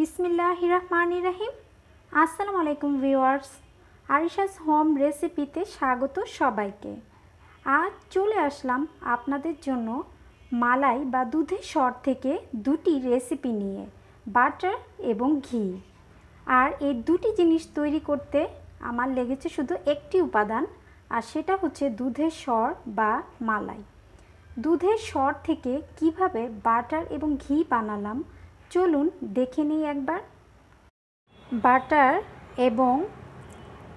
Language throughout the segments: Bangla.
বিসমিল্লাহ রহমান রাহিম আসসালামু আলাইকুম ভিউয়ার্স, আরিশাস হোম রেসিপিতে স্বাগত সবাইকে। আজ চলে আসলাম আপনাদের জন্য মালাই বা দুধের স্বর থেকে দুটি রেসিপি নিয়ে, বাটার এবং ঘি। আর এই দুটি জিনিস তৈরি করতে আমার লেগেছে শুধু একটি উপাদান, আর সেটা হচ্ছে দুধের স্বর বা মালাই। দুধের স্বর থেকে কীভাবে বাটার এবং ঘি বানালাম চলুন দেখে নিই একবার। বাটার এবং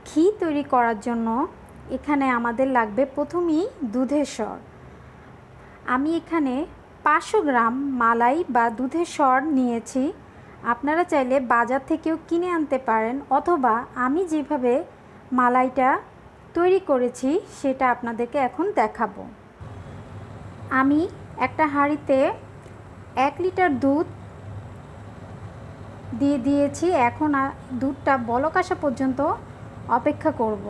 ঘি তৈরি করার জন্য এখানে আমাদের লাগবে প্রথমেই দুধের স্বর। আমি এখানে পাঁচশো গ্রাম মালাই বা দুধের স্বর নিয়েছি। আপনারা চাইলে বাজার থেকেও কিনে আনতে পারেন অথবা আমি যেভাবে মালাইটা তৈরি করেছি সেটা আপনাদেরকে এখন দেখাবো। আমি একটা হাঁড়িতে এক লিটার দুধ দিয়ে দিয়েছি। এখন দুধটা বলক আসা পর্যন্ত অপেক্ষা করব।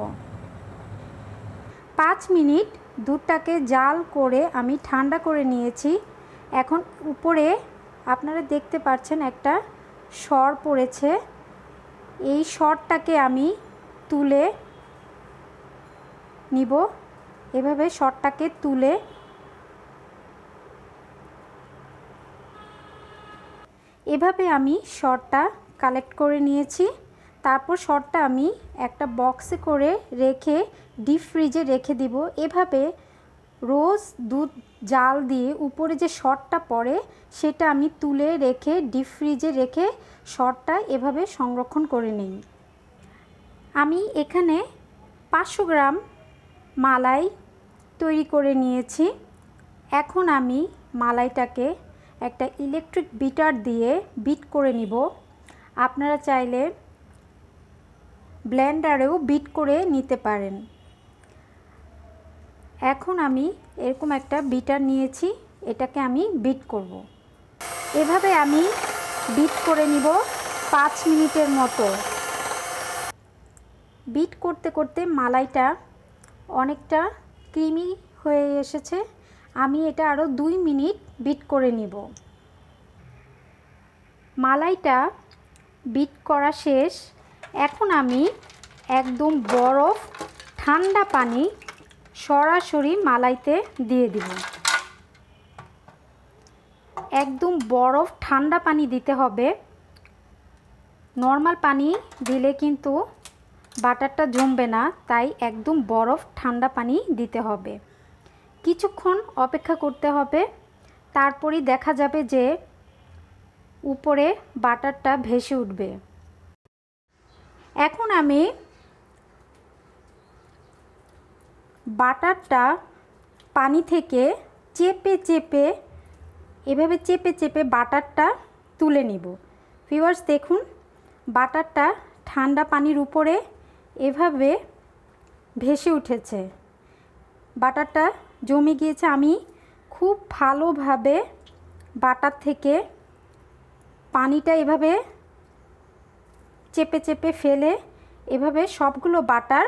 পাঁচ মিনিট দুধটাকে জাল করে আমি ঠান্ডা করে নিয়েছি। এখন উপরে আপনারা দেখতে পাচ্ছেন একটা সর পড়েছে। এই সরটাকে আমি তুলে নিব। এভাবে সরটাকে তুলে এভাবে আমি শর্টটা কালেক্ট করে নিয়েছি। তারপর শর্টটা আমি একটা বক্সে করে রেখে, ডিপ ফ্রিজে রেখে দিব। এভাবে রোজ দুধ জাল দিয়ে উপরে যে শর্টটা পড়ে, সেটা আমি তুলে রেখে, ডিপ ফ্রিজে রেখে শর্টটা এভাবে সংরক্ষণ করে নিই। আমি এখানে পাঁচশো গ্রাম মালাই তৈরি করে নিয়েছি। এখন আমি মালাইটাকে একটা ইলেকট্রিক বিটার দিয়ে বিট করে নিব। আপনারা চাইলে ব্লেন্ডারেও বিট করে নিতে পারেন। এখন আমি এরকম একটা বিটার নিয়েছি, এটাকে আমি বিট করব। এভাবে আমি বিট করে নিব পাঁচ মিনিটের মতো। বিট করতে করতে মালাইটা অনেকটা ক্রিমি হয়ে এসেছে। আমি এটা আরও দুই মিনিট বিট করে নিব। মালাইটা বিট করা শেষ। এখন আমি একদম বরফ, ঠান্ডা পানি সরাসরি মালাইতে দিয়ে দিব। একদম বরফ, ঠান্ডা পানি দিতে হবে। নর্মাল পানি দিলে কিন্তু বাটারটা জমবে না, তাই একদম বরফ, ঠান্ডা পানি দিতে হবে। কিছুক্ষণ অপেক্ষা করতে হবে। তারপরই দেখা যাবে যে উপরে বাটারটা ভেসে উঠবে। এখন আমি বাটারটা পানি থেকে চেপে চেপে, এভাবে চেপে চেপে বাটারটা তুলে নিব। ভিউয়ার্স, দেখুন, বাটারটা ঠান্ডা পানির উপরে এভাবে ভেসে উঠেছে। বাটারটা জমে গিয়েছে, আমি খুব ভালোভাবে বাটার থেকে পানিটা এভাবে চেপে চেপে ফেলে এভাবে সবগুলো বাটার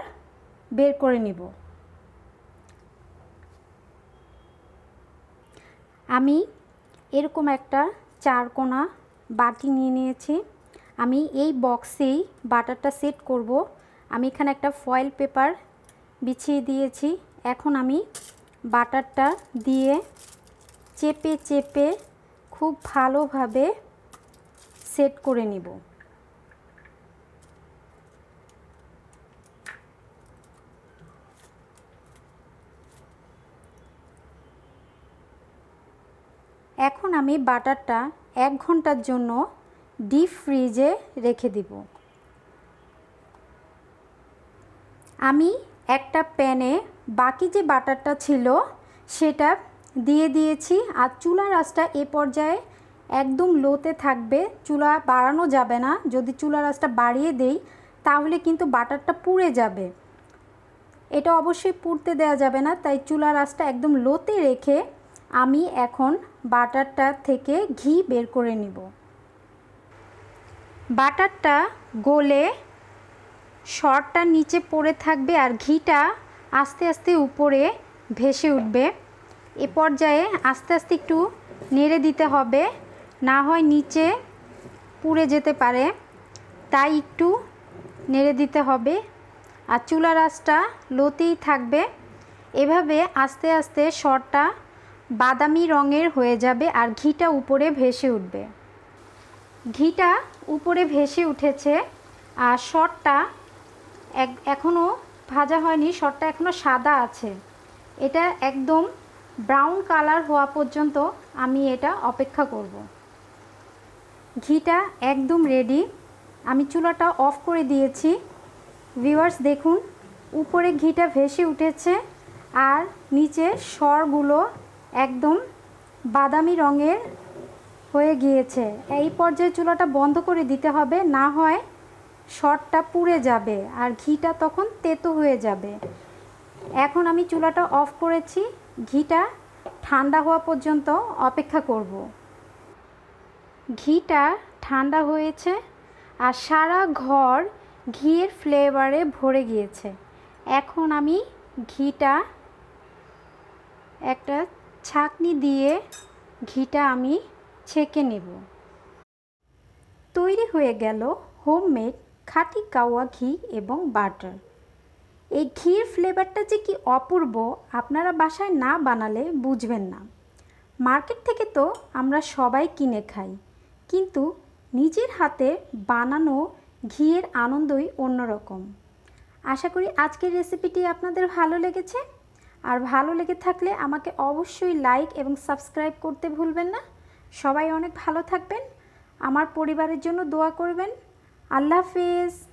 বের করে নিব। আমি এরকম একটা চারকোনা বাটি নিয়ে নিয়েছি। আমি এই বক্সেই বাটারটা সেট করব। আমি এখানে একটা ফয়েল পেপার বিছিয়ে দিয়েছি। এখন আমি বাটারটা দিয়ে চেপে চেপে খুব ভালোভাবে সেট করে নিব। এখন আমি বাটারটা এক ঘণ্টার জন্য ডিপ ফ্রিজে রেখে দিব। আমি একটা প্যানে বাকি যে বাটারটা ছিল, সেটা দিয়ে দিয়েছি। আর চুলার আঁচটা এ পর্যায়ে একদম লোতে থাকবে। চুলা বাড়ানো যাবে না। যদি চুলার আঁচটা বাড়িয়ে দেই, তাহলে কিন্তু বাটারটা পুড়ে যাবে। এটা অবশ্যই পুড়তে দেওয়া যাবে না। তাই চুলার আঁচটা একদম লোতে রেখে আমি এখন বাটারটা থেকে ঘি বের করে নিব। বাটারটা গলে শরটা নিচে পড়ে থাকবে আর ঘিটা আস্তে আস্তে উপরে ভেসে উঠবে। এ পর্যায়ে আস্তে আস্তে একটু নেড়ে দিতে হবে, না হয় নিচে পুড়ে যেতে পারে। তাই একটু নেড়ে দিতে হবে আর চুলা আঁচটা লোতেই থাকবে। এভাবে আস্তে আস্তে শরটা বাদামি রঙের হয়ে যাবে আর ঘিটা উপরে ভেসে উঠবে। ঘিটা উপরে ভেসে উঠেছে আর এক, এখনও ভাজা হয়নি শরটা এখনও সাদা আছে। এটা একদম ব্রাউন কালার হওয়া পর্যন্ত আমি এটা অপেক্ষা করব। ঘিটা একদম রেডি আমি চুলাটা অফ করে দিয়েছি। ভিউয়ার্স দেখুন, উপরে ঘিটা ভেসে উঠেছে আর নিচে স্বরগুলো একদম বাদামি রঙের হয়ে গিয়েছে। এই পর্যায়ে চুলাটা বন্ধ করে দিতে হবে, না হয় শর্টটা পুড়ে যাবে আর ঘিটা তখন তেতো হয়ে যাবে। এখন আমি চুলাটা অফ করেছি, ঘিটা ঠান্ডা হওয়া পর্যন্ত অপেক্ষা করব। ঘিটা ঠান্ডা হয়েছে আর সারা ঘর ঘিয়ের ফ্লেভারে ভরে গিয়েছে। এখন আমি ঘিটা একটা ছাঁকনি দিয়ে ঘিটা আমি ছেঁকে নেব। তৈরি হয়ে গেল হোমমেড খাঁটি কাওয়া ঘি এবং বাটার। এই ঘির ফ্লেভারটা যে কি অপূর্ব, আপনারা বাসায় না বানালে বুঝবেন না। মার্কেট থেকে তো আমরা সবাই কিনে খাই, কিন্তু নিজের হাতে বানানো ঘিয়ের আনন্দই অন্যরকম। আশা করি আজকের রেসিপিটি আপনাদের ভালো লেগেছে। আর ভালো লেগে থাকলে আমাকে অবশ্যই লাইক এবং সাবস্ক্রাইব করতে ভুলবেন না। সবাই অনেক ভালো থাকবেন। আমার পরিবারের জন্য দোয়া করবেন। আল্লাহ হাফিজ।